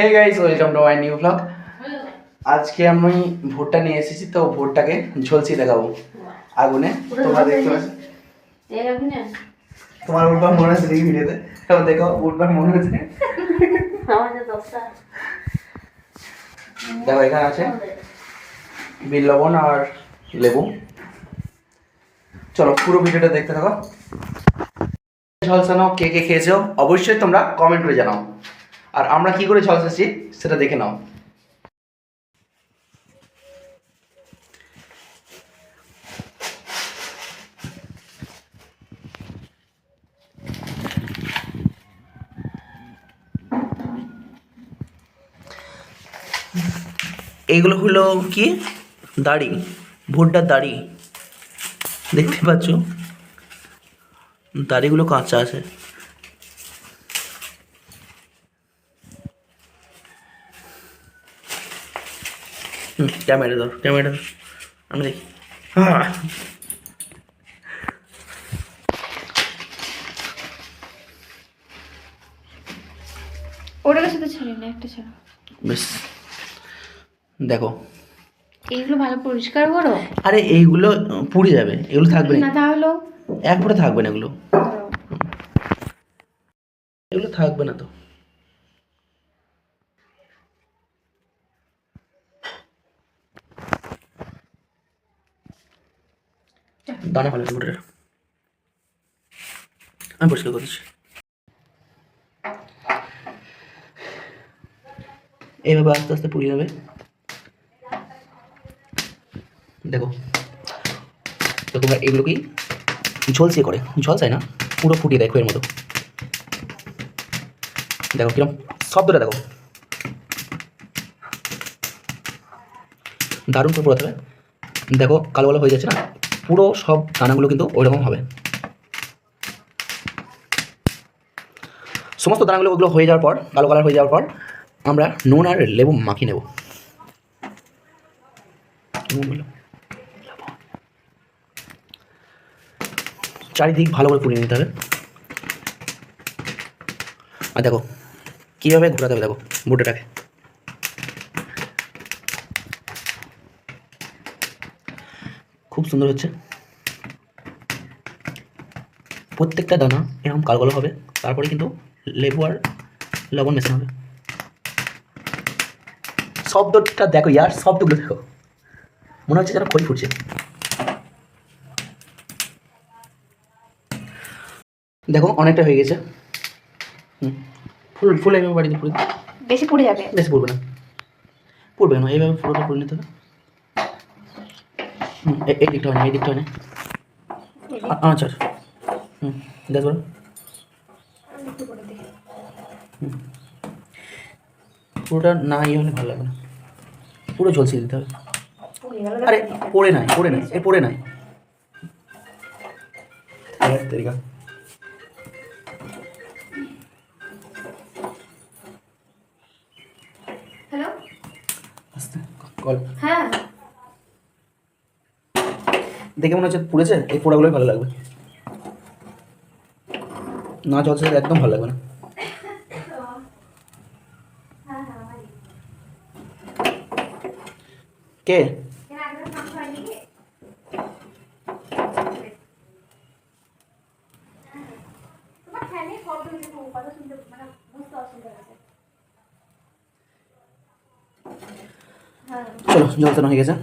Hey guys welcome to my new blog আজকে আমি ভুট্টা নিয়ে এসেছি তো ভুট্টাকে ঝলসি দেখাবো আগুনে। তোমরা দেখতে পাচ্ছ? তোমার উঠবার মনে হচ্ছে এই ভিডিওতে? তারপর দেখো উঠবার মনে হচ্ছে দেখো এখানে আছে বিল লবণ আর লেবু। চলো পুরো ভিডিওটা দেখতে থাকো। ঝলসানো কে কে খেয়েছো? অবশ্যই তোমরা কমেন্ট করে জানাও। আর আমরা কি করে ঝলসাচ্ছি সেটা দেখে নাও। এইগুলো হলো কি? দাড়ি, ভুট্টার দাড়ি। দেখতে পাচ্ছ? দাড়িগুলো কাঁচা আছে হুম ক্যামেরা দাও ক্যামেরা আমি দেখি। হ্যাঁ ওটার সাথে ছাড়ি না একটা ছাড়া। বেশ। দেখো। এইগুলো ভালো পরিষ্কার করো? আরে এইগুলো পুড়ে যাবে এগুলো থাকবে না। তাহলেও একবারে থাকবে না এগুলো। এগুলো থাকবে না তো। দানা ভালো করে আমি পরিষ্কার করেছি এইভাবে আস্তে আস্তে পুড়িয়ে যাবে। দেখো তো তোমরা এগুলোকেই ঝলসে করে? ঝলসায় না? পুরো ফুটিয়ে দেয় খয়ের মতো। দেখো কিরম শব্দটা দেখো। দারুণ করে পোড়াতে হবে। দেখো কালো কালো হয়ে যাচ্ছে না? পুরো সব দানাগুলো কিন্তু ওইরকম হবে। সমস্ত দানাগুলো ওগুলো হয়ে যাওয়ার পর, কালো কালার হয়ে যাওয়ার পর, আমরা নুন আর লেবু মাখিয়ে নেব। চারিদিক ভালো করে পুড়িয়ে নিতে হবে। আর দেখো, কীভাবে ঘোরাতে হবে দেখো, বুটেটাকে। খুব সুন্দর হচ্ছে। প্রত্যেকটা দানা এরকম কালো কালো হবে তারপরে কিন্তু লেবু আর লবণ মেশানো হবে। শব্দটা দেখো ইয়ার শব্দগুলো দেখো। মনে হচ্ছে যেন খই ফুটছে। দেখো অনেকটা হয়ে গেছে। ফুল ফুল এইভাবে বাড়িতে পুড়ে দিই। বেশি পুড়ে যাবে। বেশি পড়বে না। পড়বে না এইভাবে পুরোটা করে নিতে হবে। এই দিকটা হয় না এই দিকটা হয় না আচ্ছা হুম দেখ বলো পুরোটা না ইয়ে হলে ভালো লাগবে না। পুরো ঝলসে দিতে হবে আরে পড়ে নাই পড়ে নাই এ পড়ে নাই। তেরিকা। হ্যালো? কল। হ্যাঁ। দেখে মনে হচ্ছে পুড়েছে, এই পোড়াগুলোই ভালো লাগবে। না চলছে একদম ভালো লাগবে না। কে? চলো জল তো হয়ে গেছে।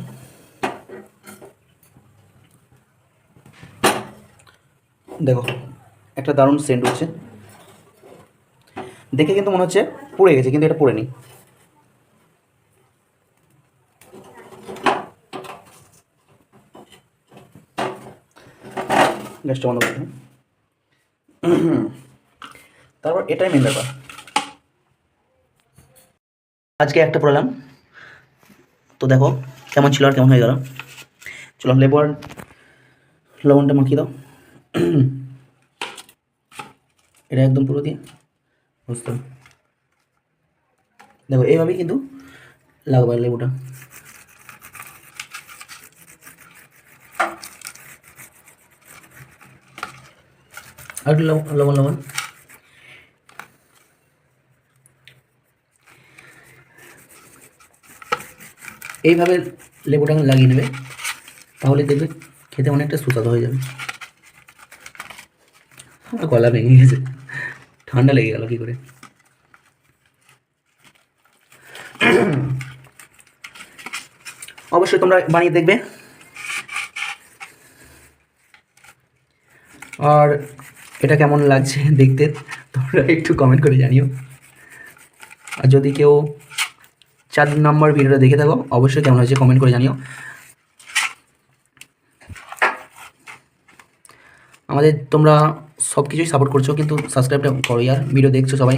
দেখো, একটা দারুণ সেন্ট হচ্ছে দেখে কিন্তু মনে হচ্ছে পড়ে গেছে, কিন্তু এটা করতে হবে। তারপর এটাই মেন ব্যাপার। আজকে একটা পড়লাম। তো দেখো, কেমন ছিল আর কেমন হয়ে গেল। চলো লেবু আর লবণটা মাখিয়ে দাও। এটা একদম পুরো দিয়ে। বুঝতে। দেখো, এইভাবেই কিন্তু লাগবে লেবুটা। আর লবণ লবণ। এইভাবে লেবুটা লাগিয়ে নেবে, তাহলে দেখবে খেতে অনেকটা সুস্বাদু হয়ে যাবে। আমার গলা ভেঙে গেছে। ঠান্ডা লেগে গেল, কি করে? অবশ্যই তোমরা বানিয়ে দেখবে। আর এটা কেমন লাগছে দেখতে, তোমরা একটু কমেন্ট করে জানিও। আর যদি কেউ চার নম্বর ভিডিওটা দেখে থাকো, অবশ্যই কেমন হয়েছে কমেন্ট করে জানিও। আমাদের তোমরা সব কিছুই সাপোর্ট করছ, কিন্তু সাবস্ক্রাইবটা করো ইয়ার ভিডিও দেখছ সবাই।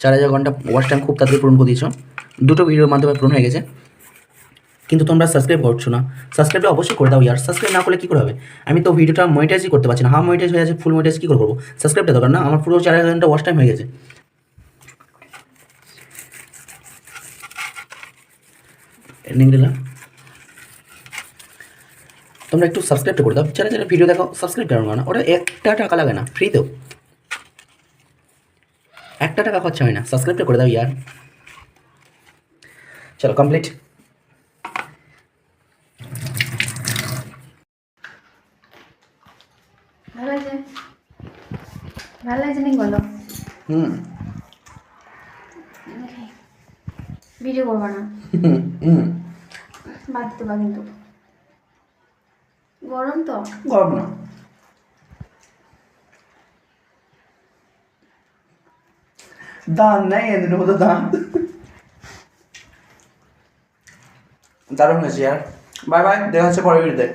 চার হাজার ঘণ্টা ওয়াচ টাইম খুব তাড়াতাড়ি পূরণ করে দুটো ভিডিওর মাধ্যমে পূরণ হয়ে গেছে। কিন্তু তোমরা সাবস্ক্রাইব করছ না। সাবস্ক্রাইবটা অবশ্যই করে দাও ইয়ার। সাবস্ক্রাইব না করলে কী করে হবে? আমি তো ভিডিওটা মনিটাইজই করতে পারছি না। হাফ মনিটাইজ হয়ে আছে ফুল মনিটাইজ কী করে করব? সাবস্ক্রাইবটা দরকার না। আমার পুরো চার হাজার ঘণ্টা ওয়াচ টাইম হয়ে গেছে। এন্ডিং তোমরা একটু সাবস্ক্রাইবটা করে দাও। যারা যারা ভিডিও দেখো সাবস্ক্রাইব করো না। ওটা একটা টাকা লাগে না ফ্রিতেও একটা টাকা খরচা হয় না সাবস্ক্রাইবটা করে দাও ইয়ার। চলো কমপ্লিট ভালো ভালো লাগছে নাকি বলো? হুম। ভিডিও করব না। হুম হুম। বাদ পার কিন্তু। গরম তো? গরম না। দান নাই এদের মতো দান। দারুণ হয়েছে আর বাই বাই দেখা হচ্ছে পরে ভিডিওতে